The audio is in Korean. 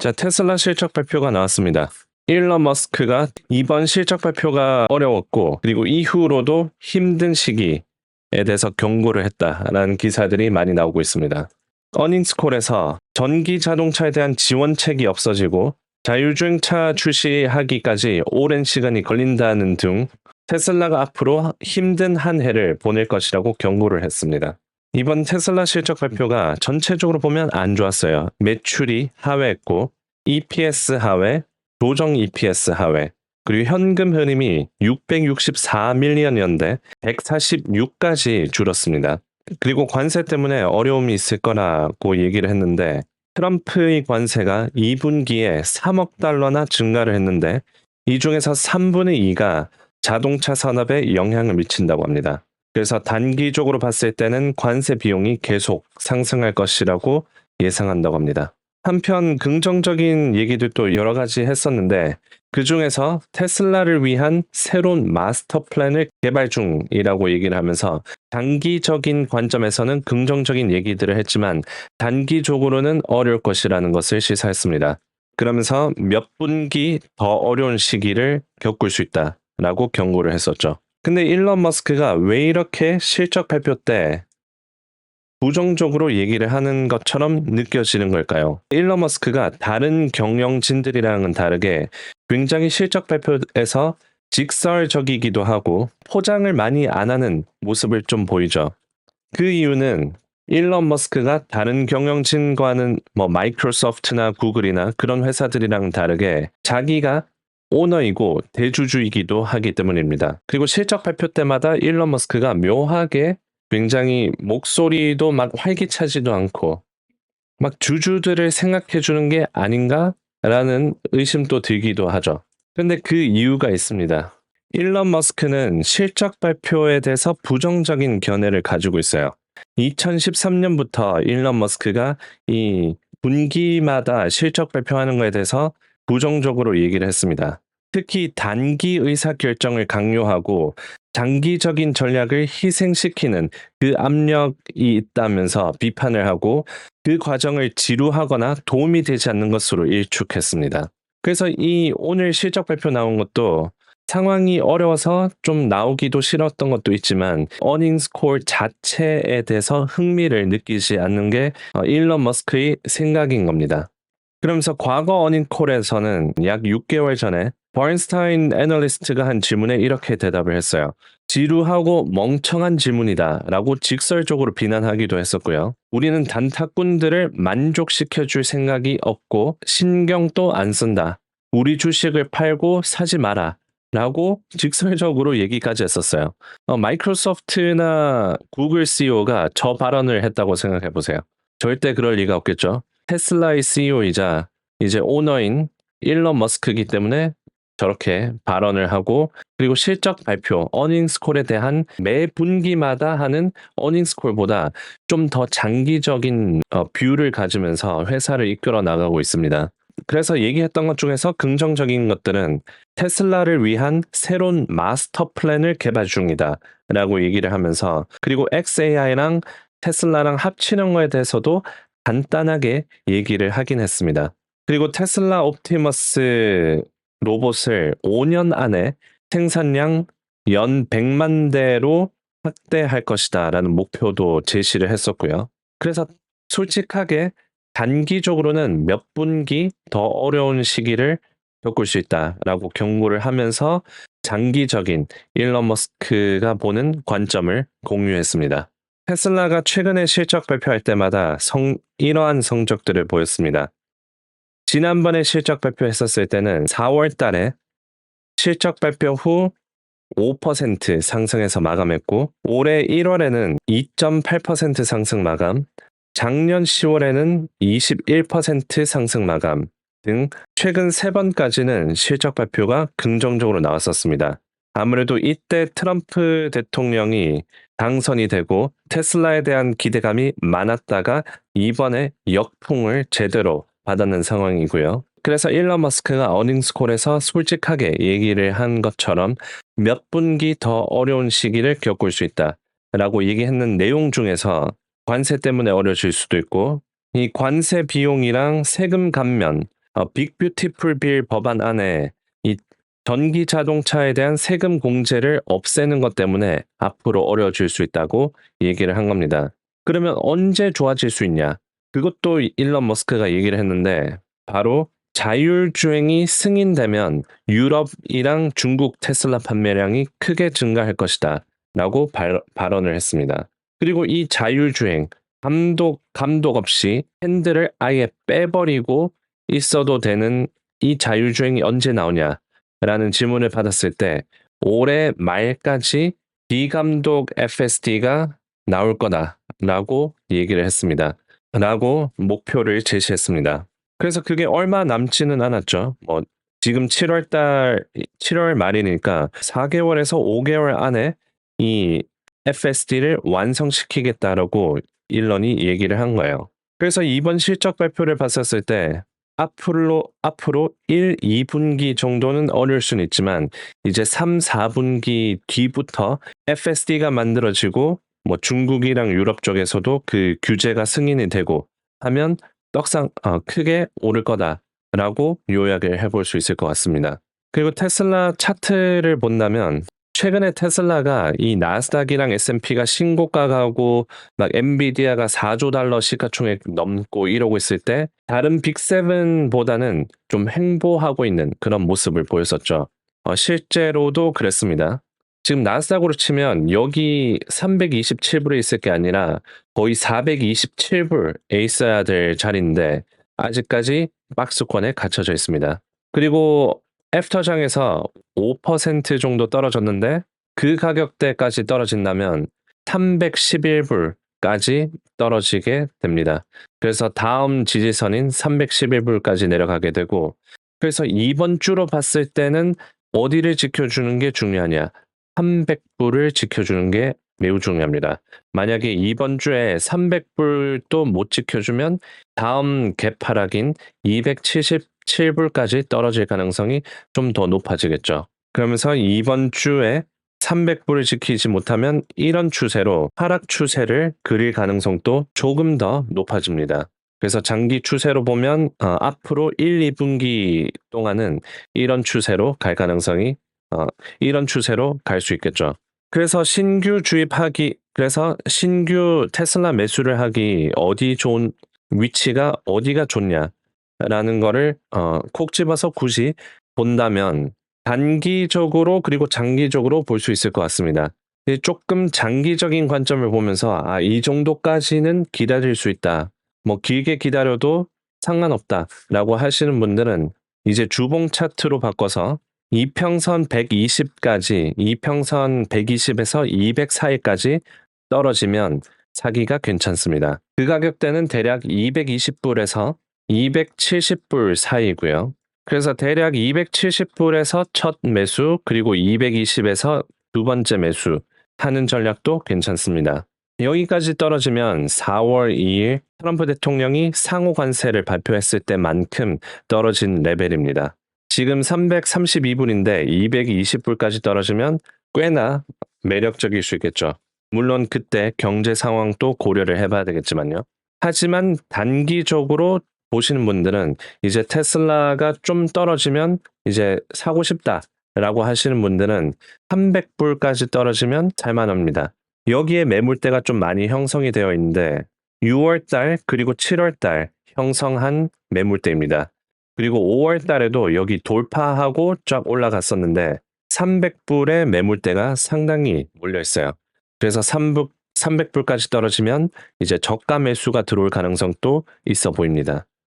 자, 테슬라 실적 발표가 나왔습니다. 일론 머스크가 이번 실적 발표가 어려웠고 그리고 이후로도 힘든 시기에 대해서 경고를 했다라는 기사들이 많이 나오고 있습니다. 어닝스콜에서 전기 자동차에 대한 지원책이 없어지고 자율주행차 출시하기까지 오랜 시간이 걸린다는 등 테슬라가 앞으로 힘든 한 해를 보낼 것이라고 경고를 했습니다. 이번 테슬라 실적 발표가 전체적으로 보면 안 좋았어요. 매출이 하회했고 EPS 하회, 조정 EPS 하회, 그리고 현금 흐름이 664밀리언이었는데 146까지 줄었습니다. 그리고 관세 때문에 어려움이 있을 거라고 얘기를 했는데 트럼프의 관세가 2분기에 3억 달러나 증가를 했는데 이 중에서 3분의 2가 자동차 산업에 영향을 미친다고 합니다. 그래서 단기적으로 봤을 때는 관세 비용이 계속 상승할 것이라고 예상한다고 합니다. 한편 긍정적인 얘기들도 여러 가지 했었는데 그 중에서 테슬라를 위한 새로운 마스터 플랜을 개발 중이라고 얘기를 하면서 단기적인 관점에서는 긍정적인 얘기들을 했지만 단기적으로는 어려울 것이라는 것을 시사했습니다. 그러면서 몇 분기 더 어려운 시기를 겪을 수 있다라고 경고를 했었죠. 근데 일론 머스크가 왜 이렇게 실적 발표 때 부정적으로 얘기를 하는 것처럼 느껴지는 걸까요? 일론 머스크가 다른 경영진들이랑은 다르게 굉장히 실적 발표에서 직설적이기도 하고 포장을 많이 안 하는 모습을 좀 보이죠. 그 이유는 일론 머스크가 다른 경영진과는 뭐 마이크로소프트나 구글이나 그런 회사들이랑 다르게 자기가 오너이고 대주주이기도 하기 때문입니다. 그리고 실적 발표 때마다 일론 머스크가 묘하게 굉장히 목소리도 막 활기차지도 않고 막 주주들을 생각해 주는 게 아닌가라는 의심도 들기도 하죠. 근데 그 이유가 있습니다. 일론 머스크는 실적 발표에 대해서 부정적인 견해를 가지고 있어요. 2013년부터 일론 머스크가 이 분기마다 실적 발표하는 거에 대해서 부정적으로 얘기를 했습니다. 특히 단기 의사 결정을 강요하고 장기적인 전략을 희생시키는 그 압력이 있다면서 비판을 하고 그 과정을 지루하거나 도움이 되지 않는 것으로 일축했습니다. 그래서 이 오늘 실적 발표 나온 것도 상황이 어려워서 좀 나오기도 싫었던 것도 있지만 어닝스 콜 자체에 대해서 흥미를 느끼지 않는 게 어, 일론 머스크의 생각인 겁니다. 그러면서 과거 어닝콜에서는 약 6개월 전에 버인스타인 애널리스트가 한 질문에 이렇게 대답을 했어요. 지루하고 멍청한 질문이다 라고 직설적으로 비난하기도 했었고요. 우리는 단타꾼들을 만족시켜줄 생각이 없고 신경도 안 쓴다. 우리 주식을 팔고 사지 마라. 라고 직설적으로 얘기까지 했었어요. 어, 마이크로소프트나 구글 CEO가 저 발언을 했다고 생각해 보세요. 절대 그럴 리가 없겠죠. 테슬라의 CEO이자 이제 오너인 일론 머스크이기 때문에 저렇게 발언을 하고 그리고 실적 발표, 어닝스콜에 대한 매 분기마다 하는 어닝스콜보다 좀 더 장기적인 어, 뷰를 가지면서 회사를 이끌어 나가고 있습니다. 그래서 얘기했던 것 중에서 긍정적인 것들은 테슬라를 위한 새로운 마스터 플랜을 개발 중이다 라고 얘기를 하면서 그리고 XAI랑 테슬라랑 합치는 거에 대해서도 간단하게 얘기를 하긴 했습니다. 그리고 테슬라 옵티머스 로봇을 5년 안에 생산량 연 100만 대로 확대할 것이다 라는 목표도 제시를 했었고요. 그래서 솔직하게 단기적으로는 몇 분기 더 어려운 시기를 겪을 수 있다라고 경고를 하면서 장기적인 일론 머스크가 보는 관점을 공유했습니다. 테슬라가 최근에 실적 발표할 때마다 성, 이러한 성적들을 보였습니다. 지난번에 실적 발표했었을 때는 4월 달에 실적 발표 후 5% 상승해서 마감했고 올해 1월에는 2.8% 상승 마감, 작년 10월에는 21% 상승 마감 등 최근 세 번까지는 실적 발표가 긍정적으로 나왔었습니다. 아무래도 이때 트럼프 대통령이 당선이 되고 테슬라에 대한 기대감이 많았다가 이번에 역풍을 제대로 받았는 상황이고요. 그래서 일론 머스크가 어닝스콜에서 솔직하게 얘기를 한 것처럼 몇 분기 더 어려운 시기를 겪을 수 있다 라고 얘기했는 내용 중에서 관세 때문에 어려질 수도 있고 이 관세 비용이랑 세금 감면 어, 빅 뷰티풀 빌 법안 안에 이 전기 자동차에 대한 세금 공제를 없애는 것 때문에 앞으로 어려워질 수 있다고 얘기를 한 겁니다. 그러면 언제 좋아질 수 있냐? 그것도 일론 머스크가 얘기를 했는데 바로 자율주행이 승인되면 유럽이랑 중국 테슬라 판매량이 크게 증가할 것이다 라고 발, 발언을 했습니다. 그리고 이 자율주행 감독 감독 없이 핸들을 아예 빼버리고 있어도 되는 이 자율주행이 언제 나오냐 라는 질문을 받았을 때 올해 말까지 비감독 FSD가 나올 거다라고 얘기를 했습니다. 라고 목표를 제시했습니다. 그래서 그게 얼마 남지는 않았죠. 뭐 지금 7월 달 7월 말이니까 4개월에서 5개월 안에 이 FSD를 완성시키겠다라고 일런이 얘기를 한 거예요. 그래서 이번 실적 발표를 봤었을 때 앞으로 앞으로 1, 2분기 정도는 어려울 수는 있지만 이제 3, 4분기 뒤부터 FSD가 만들어지고 뭐 중국이랑 유럽 쪽에서도 그 규제가 승인이 되고 하면 떡상 어, 크게 오를 거다라고 요약을 해볼 수 있을 것 같습니다. 그리고 테슬라 차트를 본다면 최근에 테슬라가 이 나스닥이랑 S&P가 신고가 가고 막 엔비디아가 4조 달러 시가총액 넘고 이러고 있을 때 다른 빅7보다는 좀 횡보하고 있는 그런 모습을 보였었죠. 어, 실제로도 그랬습니다. 지금 나스닥으로 치면 여기 327불에 있을 게 아니라 거의 427불에 있어야 될 자리인데 아직까지 박스권에 갇혀져 있습니다. 그리고 애프터장에서 5% 정도 떨어졌는데 그 가격대까지 떨어진다면 311불까지 떨어지게 됩니다. 그래서 다음 지지선인 311불까지 내려가게 되고 그래서 이번 주로 봤을 때는 어디를 지켜주는 게 중요하냐 300불을 지켜주는 게 매우 중요합니다. 만약에 이번 주에 300불도 못 지켜주면 다음 개파락인 277불까지 떨어질 가능성이 좀 더 높아지겠죠. 그러면서 이번 주에 300불을 지키지 못하면 이런 추세로 하락 추세를 그릴 가능성도 조금 더 높아집니다. 그래서 장기 추세로 보면 어, 앞으로 1, 2분기 동안은 이런 추세로 갈 가능성이 어, 이런 추세로 갈 수 있겠죠. 그래서 신규 주입하기, 그래서 신규 테슬라 매수를 하기 어디 좋은 위치가 어디가 좋냐 라는 거를 어, 콕 집어서 굳이 본다면 단기적으로 그리고 장기적으로 볼 수 있을 것 같습니다. 이 조금 장기적인 관점을 보면서 아, 이 정도까지는 기다릴 수 있다. 뭐 길게 기다려도 상관없다 라고 하시는 분들은 이제 주봉 차트로 바꿔서 이평선 120까지, 이평선 120에서 200 사이까지 떨어지면 사기가 괜찮습니다. 그 가격대는 대략 220불에서 270불 사이고요. 그래서 대략 270불에서 첫 매수, 그리고 220에서 두 번째 매수 하는 전략도 괜찮습니다. 여기까지 떨어지면 4월 2일 트럼프 대통령이 상호 관세를 발표했을 때만큼 떨어진 레벨입니다. 지금 332불인데 220불까지 떨어지면 꽤나 매력적일 수 있겠죠. 물론 그때 경제 상황도 고려를 해봐야 되겠지만요. 하지만 단기적으로 보시는 분들은 이제 테슬라가 좀 떨어지면 이제 사고 싶다 라고 하시는 분들은 300불까지 떨어지면 살만합니다. 여기에 매물대가 좀 많이 형성이 되어 있는데 6월달 그리고 7월달 형성한 매물대입니다. 그리고 5월 달에도 여기 돌파하고 쫙 올라갔었는데 300불의 매물대가 상당히 몰려 있어요. 그래서 300, 300불까지 떨어지면 이제 저가 매수가 들어올 가능성도 있어 보입니다.